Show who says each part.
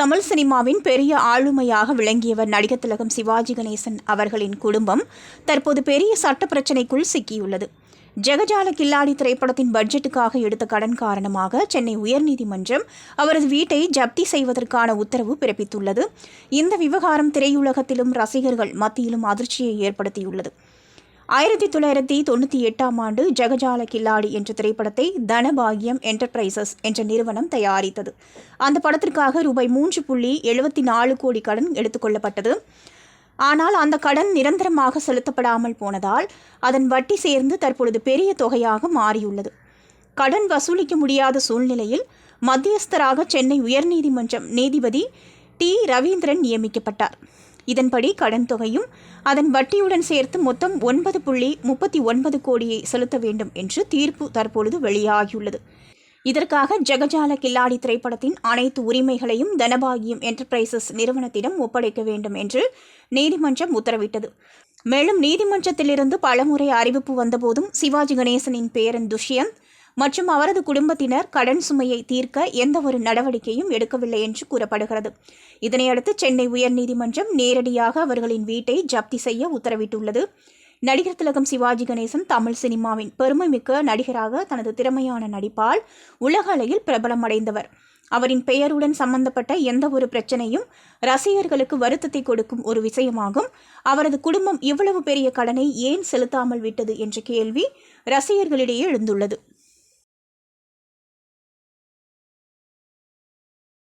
Speaker 1: தமிழ் சினிமாவின் பெரிய ஆளுமையாக விளங்கியவர் நடிகர் திலகம் சிவாஜி கணேசன் அவர்களின் குடும்பம் தற்போது பெரிய சட்ட பிரச்சினைக்குள் சிக்கியுள்ளது. ஜெகஜால கில்லாடி திரைப்படத்தின் பட்ஜெட்டுக்காக எடுத்த கடன் காரணமாக சென்னை உயர்நீதிமன்றம் அவரது வீட்டை ஜப்தி செய்வதற்கான உத்தரவு பிறப்பித்துள்ளது. இந்த விவகாரம் திரையுலகத்திலும் ரசிகர்கள் மத்தியிலும் அதிர்ச்சியை ஏற்படுத்தியுள்ளது. ஆயிரத்தி தொள்ளாயிரத்தி தொண்ணூற்றி எட்டாம் ஆண்டு ஜெகஜால கில்லாடி என்ற திரைப்படத்தை தனபாகியம் என்டர்பிரைசஸ் என்ற நிறுவனம் தயாரித்தது. அந்த படத்திற்காக ரூபாய் மூன்று புள்ளி எழுபத்தி நாலு கோடி கடன் எடுத்துக்கொள்ளப்பட்டது ஆனால் அந்த கடன் நிரந்தரமாக செலுத்தப்படாமல் போனதால் அதன் வட்டி சேர்ந்து தற்பொழுது பெரிய தொகையாக மாறியுள்ளது. கடன் வசூலிக்க முடியாத சூழ்நிலையில் மத்தியஸ்தராக சென்னை உயர்நீதிமன்றம் நீதிபதி டி. ரவீந்திரன் நியமிக்கப்பட்டார். இதன்படி கடன் தொகையும் அதன் வட்டியுடன் சேர்த்து மொத்தம் ஒன்பது புள்ளி முப்பத்தி ஒன்பது கோடியை செலுத்த வேண்டும் என்று தீர்ப்பு தற்பொழுது வெளியாகியுள்ளது. இதற்காக ஜெகஜால கில்லாடி திரைப்படத்தின் அனைத்து உரிமைகளையும் தனபாகியம் என்டர்பிரைசஸ் நிறுவனத்திடம் ஒப்படைக்க வேண்டும் என்று நீதிமன்றம் உத்தரவிட்டது. மேலும் நீதிமன்றத்திலிருந்து பலமுறை அறிவிப்பு வந்தபோதும் சிவாஜி கணேசனின் பேரன் துஷ்யந்த் மற்றும் அவரது குடும்பத்தினர் கடன் சுமையை தீர்க்க எந்த ஒரு நடவடிக்கையும் எடுக்கவில்லை என்று கூறப்படுகிறது. இதனையடுத்து சென்னை உயர்நீதிமன்றம் நேரடியாக அவர்களின் வீட்டை ஜப்தி செய்ய உத்தரவிட்டுள்ளது. நடிகர் திலகம் சிவாஜி கணேசன் தமிழ் சினிமாவின் பெருமைமிக்க நடிகராக தனது திறமையான நடிப்பால் உலக அளவில் பிரபலமடைந்தவர். அவரின் பெயருடன் சம்பந்தப்பட்ட எந்த ஒரு பிரச்சனையும் ரசிகர்களுக்கு வருத்தத்தை கொடுக்கும் ஒரு விஷயமாகும். அவரது குடும்பம் இவ்வளவு பெரிய கடனை ஏன் செலுத்தாமல் விட்டது என்ற கேள்வி ரசிகர்களிடையே எழுந்துள்ளது.